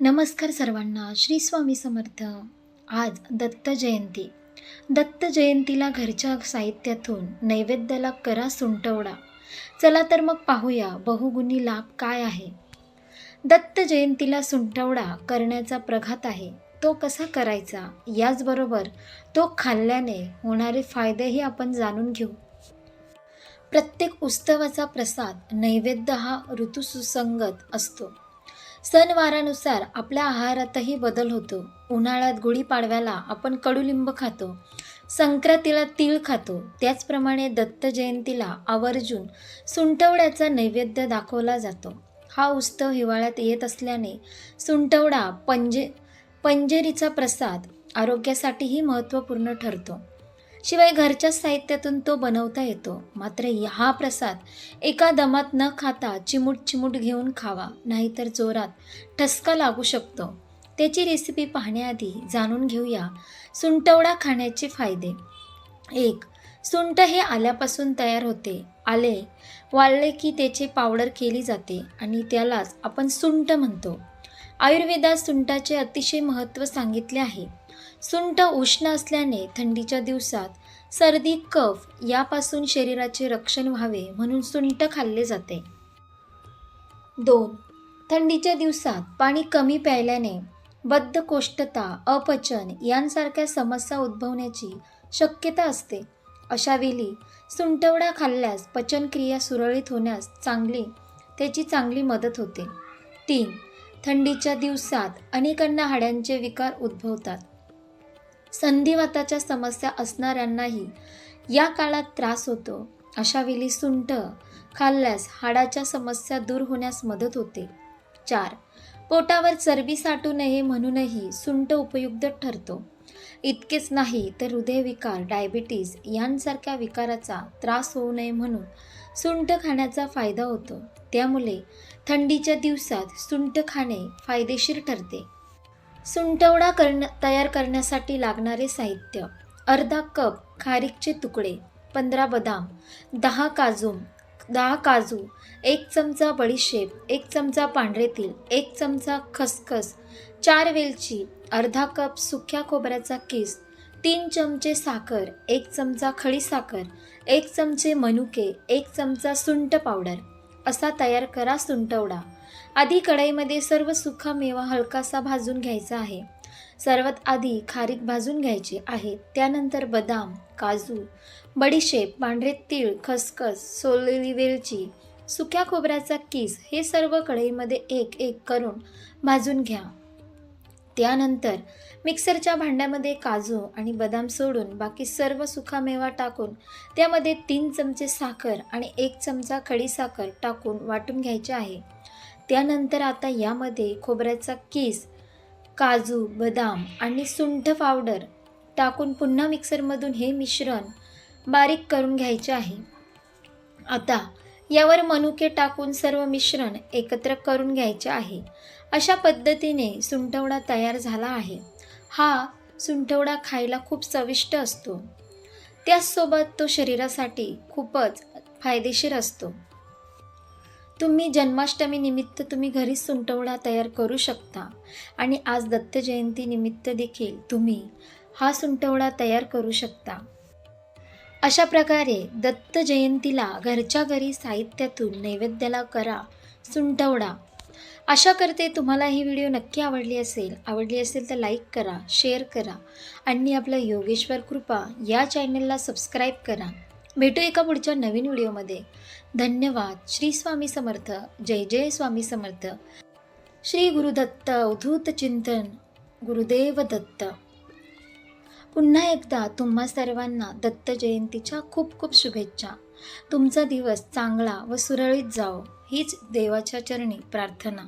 नमस्कार सर्वांना श्री स्वामी समर्थ. आज दत्त जयंती. दत्त जयंतीला घरच्या साहित्यातून नैवेद्याला करा सुंटवडा. चला तर मग पाहूया बहुगुणी लाभ काय आहे. दत्त जयंतीला सुंटवडा करण्याचा प्रघात आहे. तो कसा करायचा? याचबरोबर तो खाल्ल्याने होणारे फायदेही आपण जाणून घेऊ. प्रत्येक उत्सवाचा प्रसाद नैवेद्य हा ऋतुसुसंगत असतो. सणवारानुसार आपल्या आहारातही बदल होतो. उन्हाळ्यात गुढीपाडव्याला आपण कडुलिंब खातो. संक्रांतीला तीळ खातो. त्याचप्रमाणे दत्त जयंतीला आवर्जून सुंटवड्याचा नैवेद्य दाखवला जातो. हा उत्सव हिवाळ्यात येत असल्याने सुंटवडा पंजे पंजेरीचा प्रसाद आरोग्यासाठीही महत्त्वपूर्ण ठरतो. शिवाय घरच्या साहित्यातून तो बनवता येतो. मात्र हा प्रसाद एका दमात न खाता चिमूट चिमूट घेऊन खावा नाहीतर जोरात ठसका लागू शकतो. त्याची रेसिपी पाहण्याआधी जाणून घेऊया सुंटवडा खाण्याचे फायदे. एक सुंट हे आल्यापासून तयार होते. आले वाळले की त्याचे पावडर केली जाते आणि त्यालाच आपण सुंट म्हणतो. आयुर्वेदात सुंटाचे अतिशय महत्त्व सांगितले आहे. सुंठ उष्ण असल्याने थंडीच्या दिवसात सर्दी कफ यापासून शरीराचे रक्षण व्हावे म्हणून सुंठ खाल्ले जाते. दोन थंडीच्या दिवसात पाणी कमी प्यायल्याने बद्धकोष्ठता अपचन यांसारख्या समस्या उद्भवण्याची शक्यता असते. अशावेळी सुंठवडा खाल्ल्यास पचनक्रिया सुरळीत होण्यास चांगली त्याची चांगली मदत होते. तीन थंडीच्या दिवसात अनेकांना हाड्यांचे विकार उद्भवतात. संधिवाताच्या समस्या असणाऱ्यांनाही या काळात त्रास होतो. अशा वेळी सुंठ खाल्ल्यास हाडाच्या समस्या दूर होण्यास मदत होते. चार. पोटावर चरबी साठू नये म्हणूनही सुंठ उपयुक्त ठरतो. इतकेच नाही तर हृदयविकार डायबिटीज यांसारख्या विकाराचा त्रास होऊ नये म्हणून सुंठ खाण्याचा फायदा होतो. त्यामुळे थंडीच्या दिवसात सुंठ खाणे फायदेशीर ठरते. सुंटवडा करण तयार करण्यासाठी लागणारे साहित्य. अर्धा कप खारीकचे तुकडे पंधरा बदाम दहा काजू दहा काजू एक चमचा बडीशेप एक चमचा पांढरे तीळ एक चमचा खसखस चार वेलची अर्धा कप सुक्या खोबऱ्याचा किस तीन चमचे साखर एक चमचा खडीसाखर एक चमचे मनुके एक चमचा सुंट पावडर. असा तयार करा सुंटवडा. आधी कढईमध्ये सर्व सुखा मेवा हलकासा भाजून घ्यायचा आहे. सर्वात आधी खारीक भाजून घ्यायचे आहे. त्यानंतर बदाम काजू बडीशेप पांढरे तीळ खसखस सोललेली वेलची सुक्या खोबऱ्याचा किस हे सर्व कढईमध्ये एक एक करून भाजून घ्या. त्यानंतर मिक्सरच्या भांड्यामध्ये काजू आणि बदाम सोडून बाकी सर्व सुखामेवा टाकून त्यामध्ये तीन चमचे साखर आणि एक चमचा खडीसाखर टाकून वाटून घ्यायचे आहे. त्यानंतर आता यामध्ये खोबऱ्याचा किस काजू बदाम आणि सुंठ पावडर टाकून पुन्हा मिक्सरमधून हे मिश्रण बारीक करून घ्यायचे आहे. आता यावर मनुके टाकून सर्व मिश्रण एकत्र करून घ्यायचे आहे. अशा पद्धतीने सुंठवडा तयार झाला आहे. हा सुंठवडा खायला खूप चविष्ट असतो. त्याचसोबत तो शरीरासाठी खूपच फायदेशीर असतो. तुम्ही जन्माष्टमी निमित्त तुम्ही घरीच सुंटवडा तयार करू शकता आणि आज दत्त जयंती निमित्त देखील तुम्ही हा सुंटवडा तयार करू शकता. अशा प्रकारे दत्त जयंतीला घरच्या घरी साहित्यातून नैवेद्याला करा सुंटवडा आशा करते तुम्हाला ही व्हिडिओ नक्की आवडली असेल. आवडली असेल तर लाईक करा शेअर करा आणि आपलं योगेश्वर कृपा या चॅनलला सबस्क्राईब करा. भेटू एका पुढच्या नवीन व्हिडिओमध्ये. धन्यवाद. श्री स्वामी समर्थ. जय जय स्वामी समर्थ. श्री गुरुदत्त अवधूत चिंतन. गुरुदेव दत्त. पुन्हा एकदा तुम्हा सर्वांना दत्त जयंतीच्या खूप खूप शुभेच्छा. तुमचा दिवस चांगला व सुरळीत जावो. हीच देवाच्या चरणी प्रार्थना.